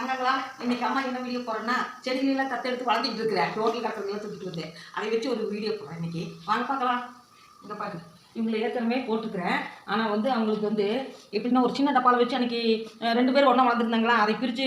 தங்கங்களா இன்னைக்கு அம்மா என்ன வீடியோ போடுறேன்னா செடிகளெல்லாம் தத்தெடுத்து வளர்த்திட்டு இருக்கிறேன். டோட்டல் கட்டுறதுலாம் தூக்கிட்டு வந்தேன். அதை வச்சு ஒரு வீடியோ போடுறேன் இன்னைக்கு. வாங்க பார்க்கலாம். இங்கே பாருங்க. இவங்களை ஏற்கனவே போட்டுக்கிறேன் ஆனால் வந்து அவங்களுக்கு வந்து எப்படின்னா ஒரு சின்ன டப்பாவில் வச்சு அன்றைக்கி ரெண்டு பேரும் ஒன்றா வளர்ந்துருந்தாங்களா? அதை பிரித்து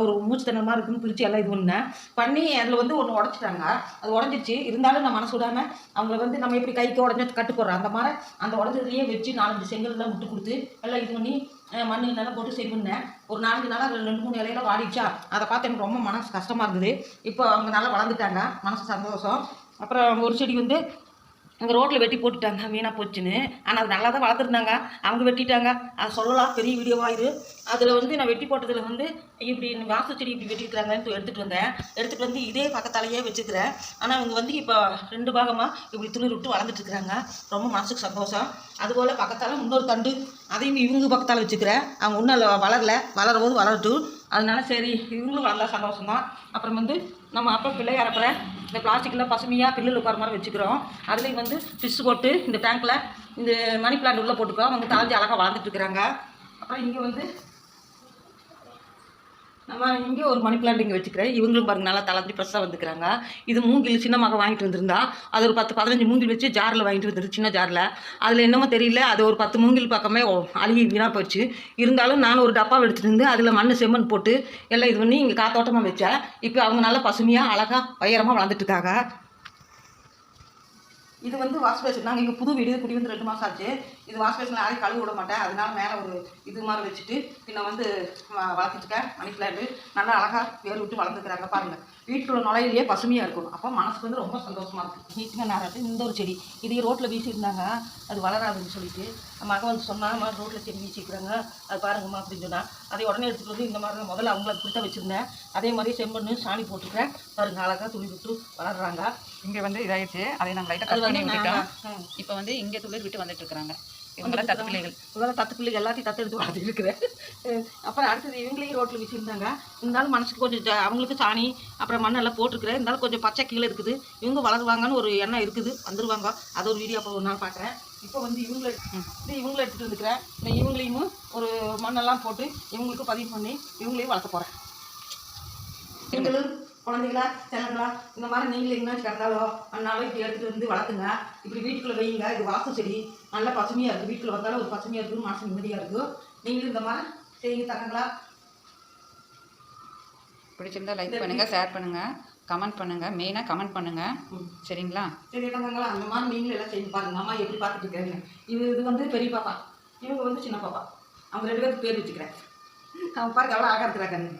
ஒரு மூச்சு தண்ணி மாதிரி இருக்குன்னு பிரித்து எல்லாம் இது பண்ணேன். பண்ணி அதில் வந்து ஒன்று உடச்சிட்டாங்க. அது உடஞ்சிச்சு இருந்தாலும் நான் மனசு விடாமல் அவங்கள வந்து நம்ம எப்படி கைக்கு உடஞ்சி கட்டு போடுறோம்? அந்த மாதிரி அந்த உடஞ்சதுலேயே வச்சு நாலஞ்சு செங்கல்லாம் விட்டு கொடுத்து எல்லாம் இது பண்ணி அஹ், மண்ணு இதெல்லாம் போட்டு சரி பண்ணேன். ஒரு நாலஞ்சு நாளாக ரெண்டு மூணு இலையில வாடிச்சா அதை பார்த்து எனக்கு ரொம்ப மனசு கஷ்டமாக இருந்தது இப்போ அவங்க நல்லா வளர்ந்துட்டாங்க. மனசு சந்தோஷம். அப்புறம் ஒரு செடி வந்து அங்கே ரோட்டில் வெட்டி போட்டுட்டாங்க. வீணாக போச்சுன்னு. ஆனால் அது நல்லா தான் வளர்த்துருந்தாங்க. அவங்க வெட்டிட்டாங்க. அது சொல்லலாம். பெரிய வீடியோவாக இது. அதில் வந்து நான் வெட்டி போட்டதில் வந்து இப்படி வாசல் செடி இப்படி வெட்டிருக்கிறாங்கன்னு எடுத்துகிட்டு வந்தேன். எடுத்துகிட்டு வந்து இதே பக்கத்தாலேயே வச்சுக்கிறேன். ஆனால் அவங்க வந்து இப்போ ரெண்டு பாகமாக இப்படி துளிர் விட்டு வளர்ந்துட்டுருக்குறாங்க ரொம்ப மனசுக்கு சந்தோஷம். அதுபோல் பக்கத்தால் இன்னொரு தண்டு. அதையும் இவங்க பக்கத்தால் வச்சுக்கிறேன். அவங்க இன்னும் வளரல. வளரும் போது வளரட்டும். அதனால சரி இவங்களும் வளர்ந்தா சந்தோஷம் தான் அப்புறம் வந்து நம்ம அப்போ பிள்ளை அறப்புற இந்த பிளாஸ்டிக்கில் பசுமையாக பில்லில் உட்கார மாதிரி வச்சுக்கிறோம். அதுலேயும் வந்து ஃபிஷ் போட்டு இந்த டேங்க்கில் இந்த மணி பிளான்ட் உள்ளே போட்டுக்கிறோம். அவங்க தாழ்ந்து அழகாக வளர்ந்துட்டுருக்குறாங்க அப்புறம் இங்கே வந்து நம்ம இங்கே ஒரு மணி பிளான்ட் இங்கே வச்சுக்கிறேன். இவங்களும் பாருங்க நல்லா தளர்ந்து ஃப்ரெஷ்ஷாக வந்துக்கிறாங்க இது மூங்கில் சின்ன மகன் வாங்கிட்டு வந்திருந்தா அது ஒரு பத்து பதினஞ்சு மூங்கில் வச்சு ஜாரில் வாங்கிட்டு வந்துருந்து சின்ன ஜாரில் அதில் என்னமோ தெரியல அது ஒரு பத்து மூங்கில் பக்கமே அழுகி வீணாக போயிடுச்சு இருந்தாலும் நான் ஒரு டப்பா எடுத்துகிட்டு இருந்து அதில் மண் செம்மண் போட்டு எல்லாம் இது பண்ணி இங்கே காத்தோட்டமாக வச்சேன். இப்போ அவங்க நல்லா பசுமையாக அழகாக உயரமாக வளர்ந்துட்டு இருக்காங்க. இது வந்து வாஷ் பேஷன் நாங்கள் இங்கே புது வீடு குடி வந்து ரெண்டு மாதம் ஆச்சு. இது வாஷ் பேஷனில் யாரையும் கழுவி விட மாட்டேன். அதனால மேலே ஒரு இது மாதிரி வச்சுட்டு பின்ன வந்து வளர்த்துட்டுருக்கேன் மணி பிளான்ட் நல்லா அழகாக வேர் விட்டு வளர்ந்துக்கிறாங்க பாருங்கள் வீட்டுக்குள்ள நுழையிலேயே பசுமையாக இருக்கும் அப்போ மனசுக்கு வந்து ரொம்ப சந்தோஷமாக இருக்கும் நீட்டுங்க நேரத்து இந்த ஒரு செடி. இதையே ரோட்டில் வீசியிருந்தாங்க. அது வளராதுன்னு சொல்லிட்டு மகன் வந்து சொன்னாம்மா ரோட்டில் செடி வீசிக்கிறாங்க அது பாருங்கம்மா அப்படின்னு சொன்னா. அதை உடனே எடுத்துகிட்டு வந்து இந்த மாதிரி தான் முதல்ல அவங்கள அப்படி தான் வச்சுருந்தேன். அதே மாதிரி செம்மண்ணு சாணி போட்டுருக்கேன். பாருங்க அழகாக துளி விட்டு வளர்றாங்க. இங்க வந்து இதாயிடுச்சு. அதை நாங்கள் லைட்டாக பண்ணி விட்டுட்டோம் நான். இப்போ வந்து இங்கே துளிர் விட்டு வந்துட்டு இருக்கிறாங்க இவங்களாம் தத்து பிள்ளைகள் இவங்களாம் தத்து பிள்ளைங்க எல்லாத்தையும் தத்து எடுத்து வளர்த்து இருக்கிறேன் அப்புறம் அடுத்தது இவங்களையும் ரோட்டில் வச்சுருந்தாங்க. இருந்தாலும் மனசுக்கு கொஞ்சம் அவங்களுக்கு சாணி அப்புறம் மண்ணெல்லாம் போட்டிருக்கிறேன். இருந்தாலும் கொஞ்சம் பச்சை கீழே இருக்குது. இவங்க வளருவாங்கன்னு ஒரு எண்ணம் இருக்குது. வந்துருவாங்க. அது ஒரு வீடியோ அப்போ ஒரு நாள் பார்க்குறேன் இப்போ வந்து இவங்களை இது இவங்களை எடுத்துகிட்டு வந்துக்கிறேன். இந்த இவங்களையும் ஒரு மண்ணெல்லாம் போட்டு இவங்களுக்கு பதிவு பண்ணி இவங்களையும் வளர்க்க போகிறேன் நீங்களும் குழந்தைகளா செல்லங்களா இந்த மாதிரி நீங்களும் எங்கன்னா கிடந்தாலோ அண்ணாலோ இப்படி எடுத்துகிட்டு வந்து வளர்த்துங்க. இப்படி வீட்டுக்குள்ளே வையுங்க. இது வாசல் செடி. நல்லா பசுமையாக இருக்குது வீட்டுக்குள்ள வந்தாலும் ஒரு பசுமையாக இருக்குது மனசு நிம்மதியாக இருக்கும் நீங்களும் இந்த மாதிரி செய்யுங்க தரங்களா பிடிச்சிருந்தா லைக் பண்ணுங்க ஷேர் பண்ணுங்க கமெண்ட் பண்ணுங்க மெயினாக கமெண்ட் பண்ணுங்க. ம். சரிங்களா? சரி தங்கங்களா? அந்த மாதிரி நீங்களும் எல்லாம் செய்து பாருங்க. அம்மா எப்படி பார்த்துட்டு இருக்காங்க. இது இது வந்து பெரிய பாப்பா. இவங்க வந்து சின்ன பாப்பா. அவங்க ரெண்டு பேருக்கு பேர் வச்சுக்கிறேன். அவங்க பாருங்க அவ்வளோ அழகாக இருக்கிறாங்க